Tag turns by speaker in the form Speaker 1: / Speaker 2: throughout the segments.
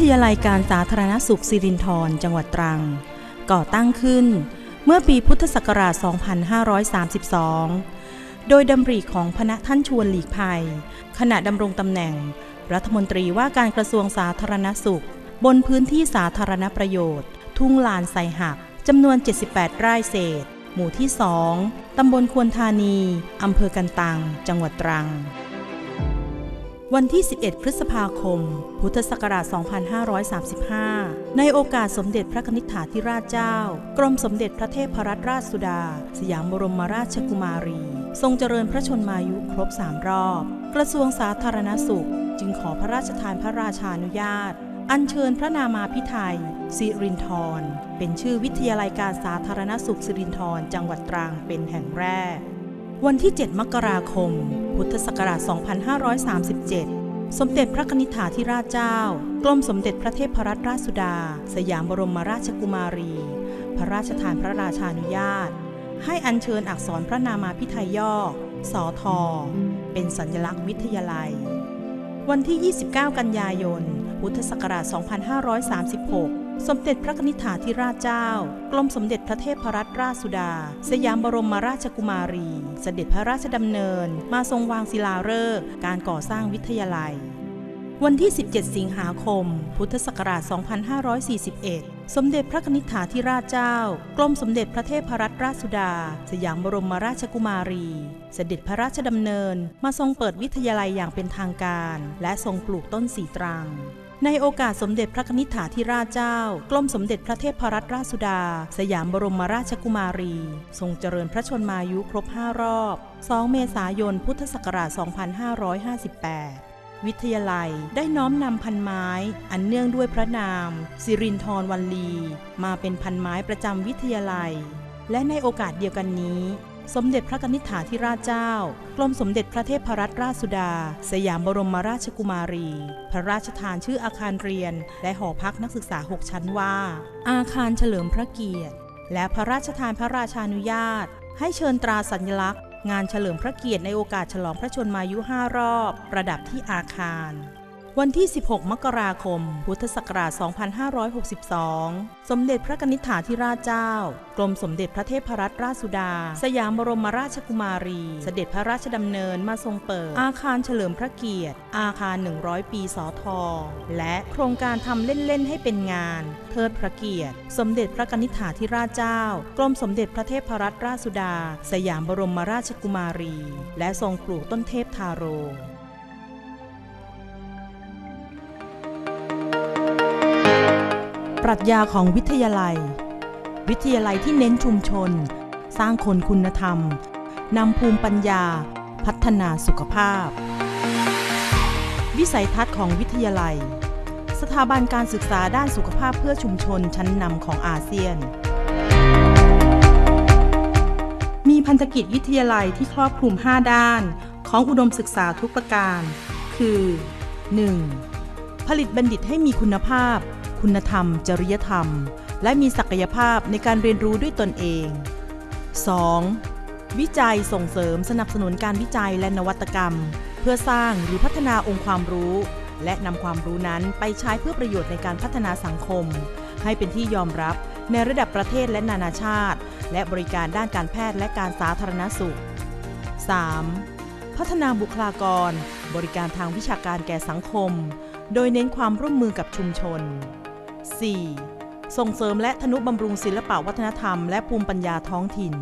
Speaker 1: ทยาลัยการสาธารณสุขสิรินธรจังหวัดตรัง ก่อตั้งขึ้นเมื่อปีพุทธศักราช 2532 โดยดำริของพระท่านชวนหลีกภัย ขณะดำรงตำแหน่ง รัฐมนตรีว่าการกระทรวงสาธารณสุข บนพื้นที่สาธารณประโยชน์ ทุ่งลานไซหักจำนวน 78 ไร่เศษ หมู่ที่ 2 ตำบลควรธานี อำเภอกันตัง จังหวัดตรัง วันที่ 11 พฤษภาคม พุทธศักราช 2535 ในโอกาสสมเด็จพระนิธิถาธิราชเจ้า กรมสมเด็จพระเทพรัตนราชสุดา สยามบรมราชกุมารี ทรงเจริญพระชนมายุครบ3รอบ กระทรวงสาธารณสุข จึงขอพระราชทานพระราชานุญาต อัญเชิญพระนามาพิไทยสิรินธรเป็นชื่อวิทยาลัยการสาธารณสุขสิรินธรจังหวัดตรังเป็นแห่งแรก วันที่ 7 มกราคม พุทธศักราช 2537 สมเด็จพระนิธิถาธิราชเจ้า กรมสมเด็จพระเทพรัตนราชสุดา สยามบรมราชกุมารี พระราชทานพระราชานุญาต ให้อัญเชิญอักษรพระนามาพิไทยย่อสอทอเป็นสัญลักษณ์วิทยาลัย วันที่ 29 กันยายน พุทธศักราช 2536 สมเด็จพระนิธิถาธิราชเจ้า กรมสมเด็จพระเทพรัตนราชสุดา สยามบรมราชกุมารี เสด็จพระราชดำเนิน มาทรงวางศิลาฤกษ์การก่อสร้างวิทยาลัย วันที่ 17 สิงหาคม พุทธศักราช 2541 สมเด็จพระนิธิถาธิราชเจ้า กรมสมเด็จพระเทพรัตนราชสุดา สยามบรมราชกุมารี เสด็จพระราชดำเนิน มาทรงเปิดวิทยาลัยอย่างเป็นทางการ และทรงปลูกต้นสีตรัง ในโอกาสสมเด็จพระนิธิถาธิราชเจ้า กรมสมเด็จพระเทพรัตนราชสุดา สยามบรมราชกุมารี ทรงเจริญพระชนมายุครบ 5 รอบ 2 เมษายน พุทธศักราช 2558วิทยาลัยได้น้อมนำพันไม้ อันเนื่องด้วยพระนาม สิรินทรวันลี มาเป็นพันไม้ประจำวิทยาลัย และในโอกาสเดียวกันนี้ สมเด็จพระนิธิถาธิราชเจ้า กรมสมเด็จพระเทพรัตนราชสุดา สยามบรมราชกุมารี พระราชทานชื่ออาคารเรียน และหอพักนักศึกษา 6 ชั้นว่า อาคารเฉลิมพระเกียรติ และพระราชทานพระราชานุญาต ให้เชิญตราสัญลักษณ์ งานเฉลิมพระเกียรติในโอกาสฉลองพระชนมายุ 5 รอบ ประดับที่อาคาร วันที่ 16 มกราคม พุทธศักราช 2562 สมเด็จพระนิธิถาธิราชเจ้า กรมสมเด็จพระเทพรัตนราชสุดา สยามบรมราชกุมารี เสด็จพระราชดำเนินมาทรงเปิด อาคารเฉลิมพระเกียรติ อาคาร 100 ปีสอทอและโครงการทำเล่น ๆ ให้เป็นงาน เทิดพระเกียรติ สมเด็จพระนิธิถาธิราชเจ้า กรมสมเด็จพระเทพรัตนราชสุดา สยามบรมราชกุมารี และทรงปลูกต้นเทพทาโร ปรัชญาของวิทยาลัย วิทยาลัยที่เน้นชุมชน สร้างคนคุณธรรมนำภูมิปัญญา พัฒนาสุขภาพ วิสัยทัศน์ของวิทยาลัย สถาบันการศึกษาด้านสุขภาพเพื่อชุมชนชั้นนำของอาเซียน มีพันธกิจวิทยาลัยที่ครอบคลุม 5 ด้านของอุดมศึกษาทุกประการ คือ 1. ผลิตบัณฑิตให้มีคุณภาพ คุณธรรม จริยธรรม และมีศักยภาพในการเรียนรู้ด้วยตนเอง 2. วิจัยส่งเสริมสนับสนุนการวิจัยและนวัตกรรม เพื่อสร้างหรือพัฒนาองค์ความรู้ และนำความรู้นั้นไปใช้เพื่อประโยชน์ในการพัฒนาสังคม ให้เป็นที่ยอมรับในระดับประเทศและนานาชาติ และบริการด้านการแพทย์และการสาธารณสุข 3. พัฒนาบุคลากร บริการทางวิชาการแก่สังคม โดยเน้นความร่วมมือกับชุมชน 4. ส่งเสริมและทนุบำรุงศิลปวัฒนธรรมและภูมิปัญญาท้องถิ่น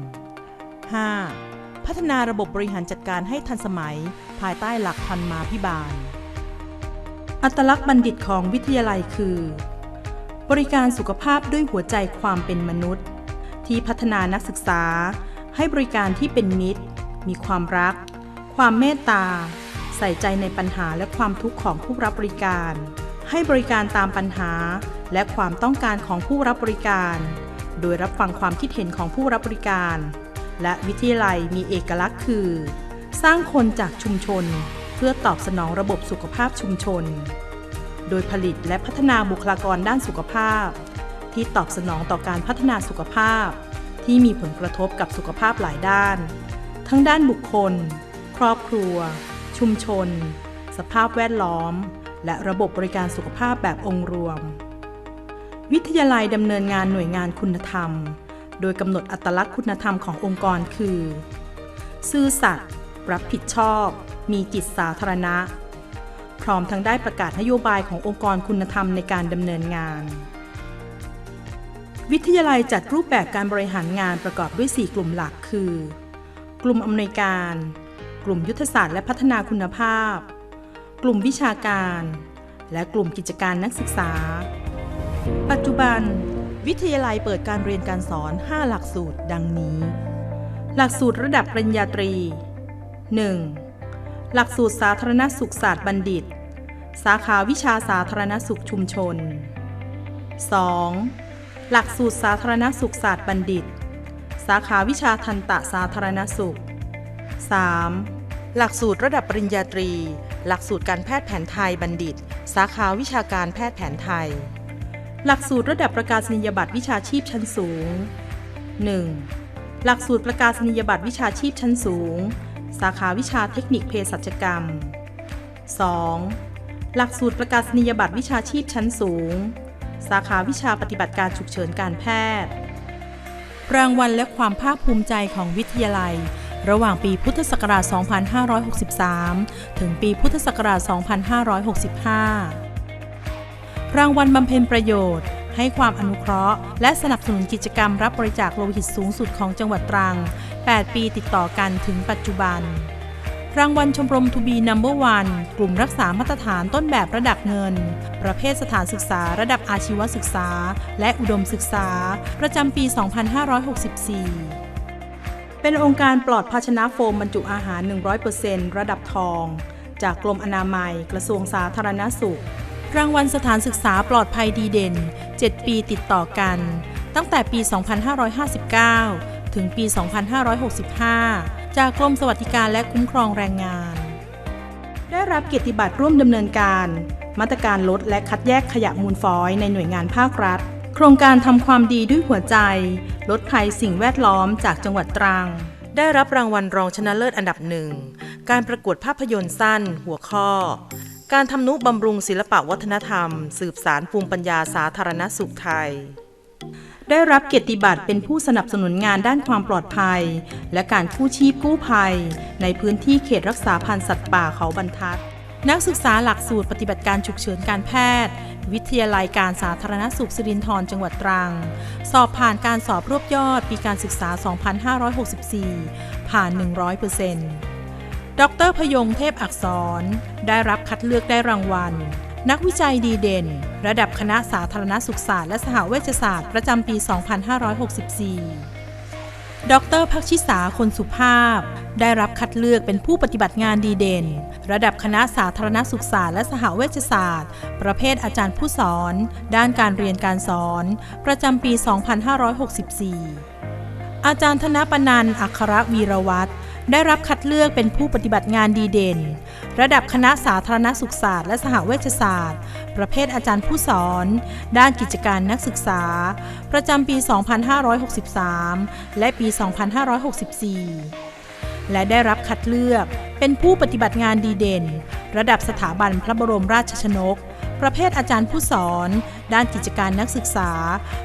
Speaker 1: 5. พัฒนาระบบบริหารจัดการให้ทันสมัย ภายใต้หลักพันมาพิบาล อัตลักษณ์บัณฑิตของวิทยาลัยคือ บริการสุขภาพด้วยหัวใจความเป็นมนุษย์ ที่พัฒนานักศึกษา ให้บริการที่เป็นมิตร มีความรัก ความเมตตา ใส่ใจในปัญหาและความทุกข์ของผู้รับบริการ ให้บริการตามปัญหา และความต้องการของผู้รับบริการ โดยรับฟังความคิดเห็นของผู้รับบริการ และวิทยาลัยมีเอกลักษณ์คือ สร้างคนจากชุมชน เพื่อตอบสนองระบบสุขภาพชุมชน โดยผลิตและพัฒนาบุคลากรด้านสุขภาพ ที่ตอบสนองต่อการพัฒนาสุขภาพ ที่มีผลกระทบกับสุขภาพหลายด้าน ทั้งด้านบุคคล ครอบครัว ชุมชน สภาพแวดล้อม และระบบบริการสุขภาพแบบองค์รวม วิทยาลัยดำเนินงานหน่วยงานคุณธรรม โดยกำหนดอัตลักษณ์คุณธรรมขององค์กรคือ ซื่อสัตย์รับผิดชอบ มีจิตสาธารณะ พร้อมทั้งได้ประกาศนโยบายขององค์กรคุณธรรมในการดำเนินงาน วิทยาลัยจัดรูปแบบการบริหารงานประกอบด้วย 4 กลุ่มหลักคือ กลุ่มอำนวยการ กลุ่มยุทธศาสตร์และพัฒนาคุณภาพ กลุ่มวิชาการ และกลุ่มกิจการนักศึกษา ปัจจุบัน วิทยาลัยเปิดการเรียนการสอน 5 หลักสูตรดังนี้ หลักสูตรระดับปริญญาตรี 1. หลักสูตรสาธารณสุขศาสตร์บัณฑิต สาขาวิชาสาธารณสุขชุมชน 2. หลักสูตรสาธารณสุขศาสตร์บัณฑิต สาขาวิชาทันตะสาธารณสุข 3. หลักสูตรระดับปริญญาตรี หลักสูตรการแพทย์แผนไทยบัณฑิต สาขาวิชาการแพทย์แผนไทย หลักสูตรระดับประกาศนียบัตรวิชาชีพชั้นสูง 1. หลักสูตรประกาศนียบัตรวิชาชีพชั้นสูง สาขาวิชาเทคนิคเภสัชกรรม 2. หลักสูตรประกาศนียบัตรวิชาชีพชั้นสูง สาขาวิชาปฏิบัติการฉุกเฉินการแพทย์ รางวัลและความภาคภูมิใจของวิทยาลัย ระหว่างปีพุทธศักราช 2563 ถึงปีพุทธศักราช 2565 รางวัลบำเพ็ญประโยชน์ ให้ความอนุเคราะห์ และสนับสนุนกิจกรรมรับบริจาคโลหิตสูงสุดของจังหวัดตรัง 8 ปีติดต่อกันถึงปัจจุบัน รางวัลชมรมทูบีนัมเบอร์วันกลุ่มรักษามาตรฐานต้นแบบระดับเงิน ประเภทสถานศึกษาระดับอาชีวศึกษา และอุดมศึกษา ประจำปี 2564 เป็นองค์การปลอดภาชนะโฟมบรรจุอาหาร 100%ระดับทอง จากกรมอนามัย กระทรวงสาธารณสุข รางวัลสถานศึกษาปลอดภัยดีเด่น 7 ปีติดต่อกัน ตั้งแต่ปี 2559 ถึงปี 2565 จากกรมสวัสดิการและคุ้มครองแรงงาน ได้รับเกียรติบัตรร่วมดำเนินการ มาตรการลดและคัดแยกขยะมูลฟอยในหน่วยงานภาครัฐ โครงการทำความดีด้วยหัวใจ ลดภัยสิ่งแวดล้อมจากจังหวัดตรัง ได้รับรางวัลรองชนะเลิศอันดับหนึ่ง การประกวดภาพยนตร์สั้น หัวข้อ การทำนุบำรุงศิลปะวัฒนธรรม สืบสารภูมิปัญญาสาธารณสุขไทย ได้รับเกียรติบัตรเป็นผู้สนับสนุนงานด้านความปลอดภัย และการกู้ชีพกู้ภัย ในพื้นที่เขตรักษาพันธุ์สัตว์ป่าเขาบรรทัด นักศึกษาหลักสูตรปฏิบัติการฉุกเฉินการแพทย์ วิทยาลัยการสาธารณสุขสิรินธรจังหวัดตรัง สอบผ่านการสอบรวบยอดปีการศึกษา 2564 ผ่าน 100%ดรพยงเทพอักษร ได้รับคัดเลือกได้รางวัล นักวิจัยดีเด่น ระดับคณะสาธารณสุขศาสตร์และสหเวชศาสตร์ประจำปี 2564 ดรพักชิสาคนสุภาพ ได้รับคัดเลือกเป็นผู้ปฏิบัติงานดีเด่น ระดับคณะสาธารณสุขศาสตร์และสหเวชศาสตร์ ประเภทอาจารย์ผู้สอน ด้านการเรียนการสอน ประจำปี 2564 อาจารย์ธนปนันอัครวีรวัตร ได้รับคัดเลือกเป็นผู้ปฏิบัติงานดีเด่น ระดับคณะสาธารณสุขศาสตร์และสหเวชศาสตร์ ประเภทอาจารย์ผู้สอน ด้านกิจการนักศึกษา ประจำปี 2563 และปี 2564 และได้รับคัดเลือกเป็นผู้ปฏิบัติงานดีเด่น ระดับสถาบันพระบรมราชชนก ประเภทอาจารย์ผู้สอน ด้านกิจการนักศึกษา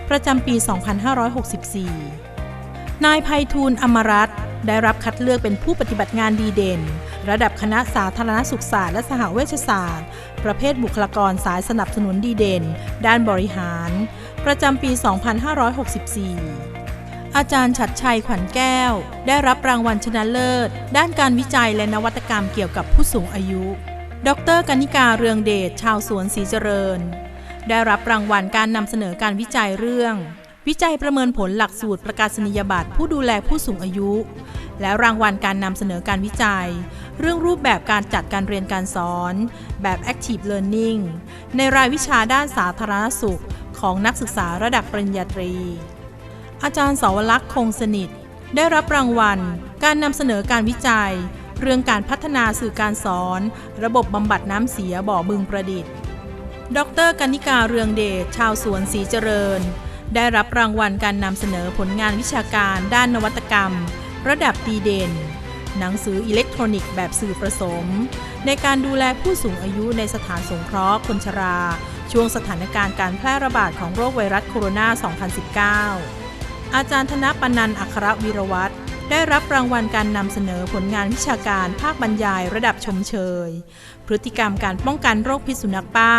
Speaker 1: ประจำปี 2564 นายภัยทูลอมรัตน์ได้รับคัดเลือกเป็นผู้ปฏิบัติงานดีเด่น ระดับคณะสาธารณสุขศาสตร์และสหเวชศาสตร์ ประเภทบุคลากรสายสนับสนุนดีเด่น ด้านบริหาร ประจำปี 2564 อาจารย์ฉัดชัยขวัญแก้ว ได้รับรางวัลชนะเลิศ ด้านการวิจัยและนวัตกรรมเกี่ยวกับผู้สูงอายุ ดรกนิกาเรืองเดชชาวสวนศรีเจริญ ได้รับรางวัลการนำเสนอการวิจัยเรื่อง วิจัยประเมินผลหลักสูตรประกาศนียบัตรผู้ดูแลผู้สูงอายุ และรางวัลการนำเสนอการวิจัย เรื่องรูปแบบการจัดการเรียนการสอน แบบ Active Learning ในรายวิชาด้านสาธารณสุข ของนักศึกษาระดับปริญญาตรี อาจารย์สาวลักษ์คงสนิท ได้รับรางวัล การนำเสนอการวิจัย เรื่องการพัฒนาสื่อการสอน ระบบบำบัดน้ำเสียบ่อบึงประดิษฐ์ ดรกนิกาเรืองเดช ชาวสวนศรีเจริญ ได้รับรางวัลการนำเสนอผลงานวิชาการด้านนวัตกรรม ระดับดีเด่น หนังสืออิเล็กทรอนิกส์แบบสื่อผสม ในการดูแลผู้สูงอายุในสถานสงเคราะห์คนชรา ช่วงสถานการณ์การแพร่ระบาดของโรคไวรัสโคโรนา 2019 อาจารย์ธนปนันอัครวีรวัตร ได้รับรางวัลการนำเสนอผลงานวิชาการภาคบรรยายระดับชมเชย พฤติกรรมการป้องกันโรคพิษสุนัขบ้า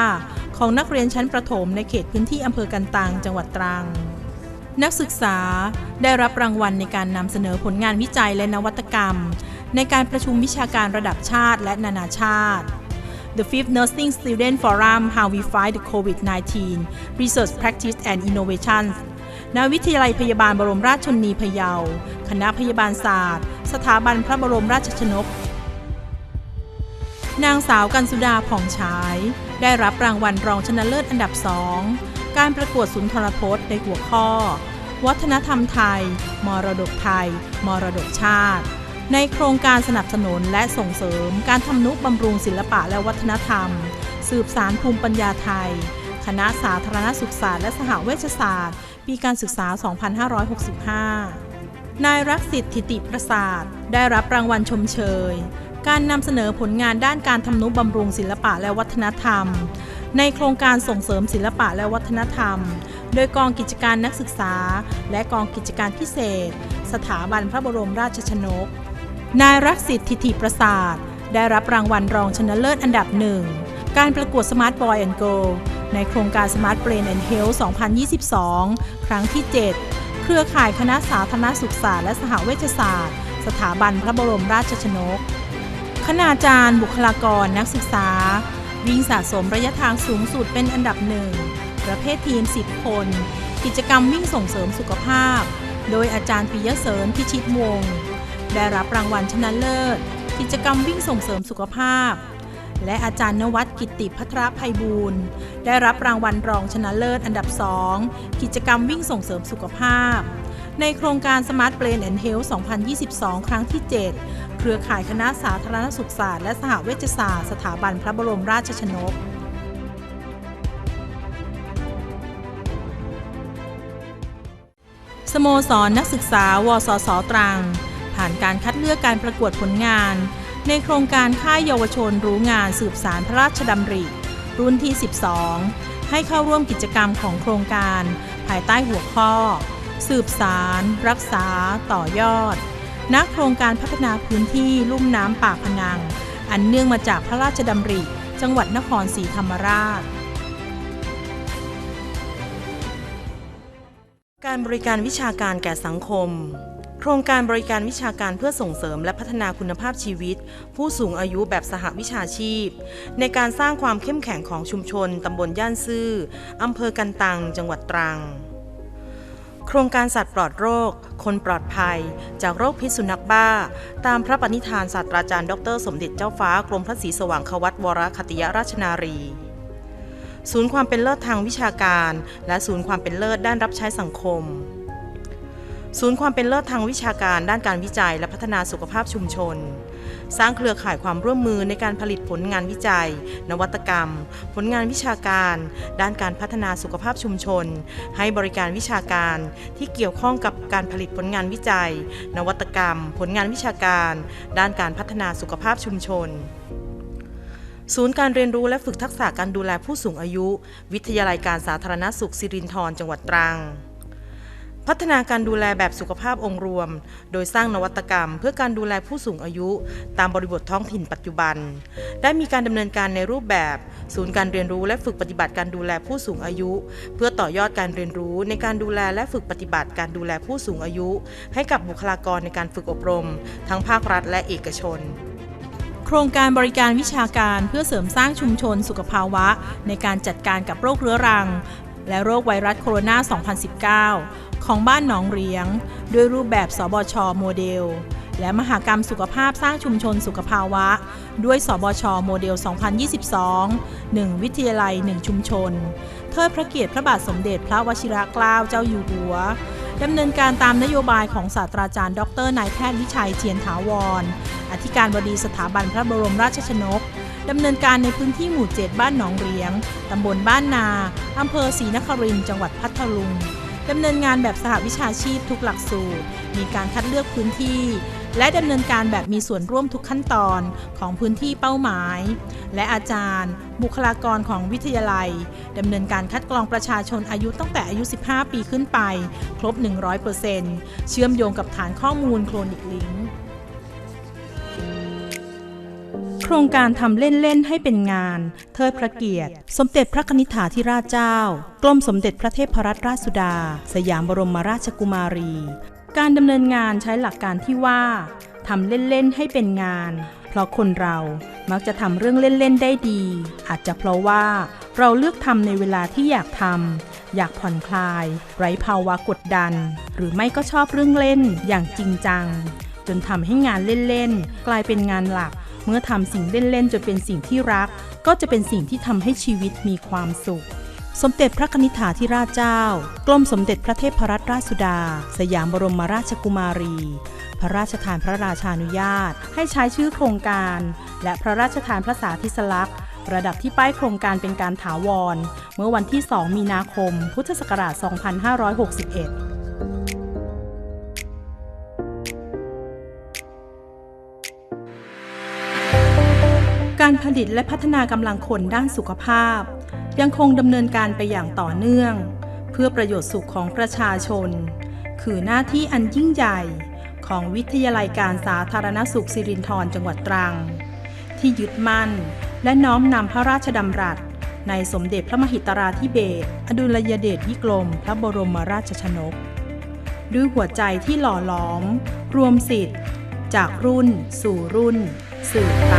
Speaker 1: ของนักเรียนชั้นประถมในเขตพื้นที่อำเภอกันตังจังหวัดตรัง นักศึกษาได้รับรางวัลในการนำเสนอผลงานวิจัยและนวัตกรรม ในการประชุมวิชาการระดับชาติและนานาชาติ The Fifth Nursing Student Forum How We Fight the COVID-19 Research Practice and Innovations ณวิทยาลัยพยาบาลบรมราชชนนีพะเยา คณะพยาบาลศาสตร์ สถาบันพระบรมราชชนก นางสาวกันสุดาผ่องฉาย ได้รับรางวัลรองชนะเลิศอันดับสองการประกวดสุนทรพจน์ในหัวข้อ วัฒนธรรมไทย มรดกไทย มรดกชาติ ในโครงการสนับสนุนและส่งเสริมการทำนุบำรุงศิลปะและวัฒนธรรม สืบสารภูมิปัญญาไทย คณะสาธารณสุขศาสตร์และสหเวชศาสตร์ ปีการศึกษา 2565 นายรักสิทธิ์ทิติประสาท ได้รับรางวัลชมเชย การนำเสนอผลงานด้านการทำนุบำรุงศิลปะและวัฒนธรรม ในโครงการส่งเสริมศิลปะและวัฒนธรรม โดยกองกิจการนักศึกษา และกองกิจการพิเศษ สถาบันพระบรมราชชนก นายรักสิทธิ์ทิติประสาท ได้รับรางวัลรองชนะเลิศอันดับหนึ่ง การประกวด Smart Boy and Girl ในโครงการ Smart Brain and Health 2022 ครั้งที่ 7 เครือข่ายคณะสาธารณสุขศาสตร์และสหเวชศาสตร์ สถาบันพระบรมราชชนก คณาจารย์ บุคลากรนักศึกษา วิ่งสะสมระยะทางสูงสุดเป็นอันดับหนึ่ง ประเภททีม 10 คน กิจกรรมวิ่งส่งเสริมสุขภาพ โดยอาจารย์ปิยเสริญพิชิตวงศ์ได้รับรางวัลชนะเลิศ กิจกรรมวิ่งส่งเสริมสุขภาพ และอาจารย์นวัดกิติพัทรภัยบูรณ์ ได้รับรางวัลรองชนะเลิศอันดับ 2 กิจกรรมวิ่งส่งเสริมสุขภาพ ในโครงการ Smart Brain and Health 2022 ครั้งที่ 7 เครือข่ายคณะสาธารณสุขศาสตร์และสหเวชศาสตร์สถาบันพระบรมราชชนกสโมสรนักศึกษาวสสตรัง ผ่านการคัดเลือกการประกวดผลงาน ในโครงการค่ายเยาวชนรู้งานสืบสารพระราชดำริ รุ่นที่ 12 ให้เข้าร่วมกิจกรรมของโครงการ ภายใต้หัวข้อ สืบสาร รักษา ต่อยอดณโครงการพัฒนาพื้นที่ลุ่มน้ำปากพนัง อันเนื่องมาจากพระราชดำริ จังหวัดนครศรีธรรมราชการบริการวิชาการแก่สังคม โครงการบริการวิชาการเพื่อส่งเสริมและพัฒนาคุณภาพชีวิต ผู้สูงอายุแบบสหวิชาชีพ ในการสร้างความเข้มแข็งของชุมชนตำบลย่านซื่ออำเภอกันตัง จังหวัดตรัง โครงการสัตว์ปลอดโรค คนปลอดภัย จากโรคพิษสุนัขบ้า ตามพระปณิธานศาสตราจารย์ ดร สมเด็จเจ้าฟ้ากรมพระศรีสว่างควัตวรคติยราชนารีศูนย์ความเป็นเลิศทางวิชาการ และศูนย์ความเป็นเลิศด้านรับใช้สังคม ศูนย์ความเป็นเลิศทางวิชาการด้านการวิจัยและพัฒนาสุขภาพชุมชน สร้างเครือข่ายความร่วมมือในการผลิตผลงานวิจัย นวัตกรรม ผลงานวิชาการ ด้านการพัฒนาสุขภาพชุมชน ให้บริการวิชาการที่เกี่ยวข้องกับการผลิตผลงานวิจัย นวัตกรรม ผลงานวิชาการ ด้านการพัฒนาสุขภาพชุมชนศูนย์การเรียนรู้และฝึกทักษะการดูแลผู้สูงอายุ วิทยาลัยการสาธารณสุขสิรินธรจังหวัดตรัง พัฒนาการดูแลแบบสุขภาพองค์รวม โดยสร้างนวัตกรรม เพื่อการดูแลผู้สูงอายุ ตามบริบทท้องถิ่นปัจจุบัน ได้มีการดำเนินการในรูปแบบ ศูนย์การเรียนรู้และฝึกปฏิบัติการดูแลผู้สูงอายุ เพื่อต่อยอดการเรียนรู้ในการดูแลและฝึกปฏิบัติการดูแลผู้สูงอายุ ให้กับบุคลากรในการฝึกอบรม ทั้งภาครัฐและเอกชนโครงการบริการวิชาการเพื่อเสริมสร้างชุมชนสุขภาวะ ในการจัดการกับโรคเรื้อรัง และโรคไวรัสโคโรนา 2019 ของบ้านหนองเรียง ด้วยรูปแบบสบชโมเดล และมหากรรมสุขภาพสร้างชุมชนสุขภาวะ ด้วยสบชโมเดล 2022 1 วิทยาลัย 1 ชุมชน เทิดพระเกียรติพระบาทสมเด็จพระวชิรเกล้าเจ้าอยู่หัวดำเนินการตามนโยบายของศาสตราจารย์ ดรนายแพทย์วิชัยเทียนถาวร อธิการบดีสถาบันพระบรมราชชนก ดำเนินการในพื้นที่หมู่ 7 บ้านหนองเรียง ตำบลบ้านนาอำเภอศรีนครินทร์จังหวัดพัทลุงดำเนินงานแบบสหวิชาชีพทุกหลักสูตร มีการคัดเลือกพื้นที่ และดำเนินการแบบมีส่วนร่วมทุกขั้นตอนของพื้นที่เป้าหมาย และอาจารย์ บุคลากรของวิทยาลัยดำเนินการคัดกรองประชาชนอายุตั้งแต่อายุ 15 ปีขึ้นไป ครบ 100%เชื่อมโยงกับฐานข้อมูลโคลนิกลิง ครงการทำเล่น ๆ ให้เป็นงาน เทิดพระเกียรติ สมเด็จพระนิธิาธิราชเจ้า กรมสมเด็จพระเทพรัตนราชสุดา สยามบรมราชกุมารี การดำเนินงานใช้หลักการที่ว่าทำเล่น ๆ ให้เป็นงาน เพราะคนเรามักจะทำเรื่องเล่น ๆ ได้ดี อาจจะเพราะว่าเราเลือกทำในเวลาที่อยากทำ อยากผ่อนคลาย ไร้ภาวะกดดัน หรือไม่ก็ชอบเรื่องเล่นอย่างจริงจัง จนทำให้งานเล่น ๆ กลายเป็นงานหลัก เมื่อทำสิ่งเล่น ๆ จนเป็นสิ่งที่รัก ก็จะเป็นสิ่งที่ทำให้ชีวิตมีความสุข สมเด็จพระนิธิฐาธิราชเจ้า กรมสมเด็จพระเทพรัตนราชสุดา สยามบรมราชกุมารี พระราชทานพระราชานุญาต ให้ใช้ชื่อโครงการ และพระราชทานพระสาธิสลักษณ์ระดับที่ป้ายโครงการเป็นการถาวร เมื่อวันที่ 2 มีนาคม พุทธศักราช 2561 การผลิตและพัฒนากำลังคนด้านสุขภาพ ยังคงดำเนินการไปอย่างต่อเนื่อง เพื่อประโยชน์สุขของประชาชน คือหน้าที่อันยิ่งใหญ่ของวิทยาลัยการสาธารณสุขสิรินธรจังหวัดตรัง ที่ยึดมั่นและน้อมนำพระราชดำรัส ในสมเด็จพระมหิตราธิเบศอดุลยเดชวิกรม พระบรมราชชนก ด้วยหัวใจที่หล่อหลอม รวมสิทธิ์ จากรุ่นสู่รุ่น สืบไป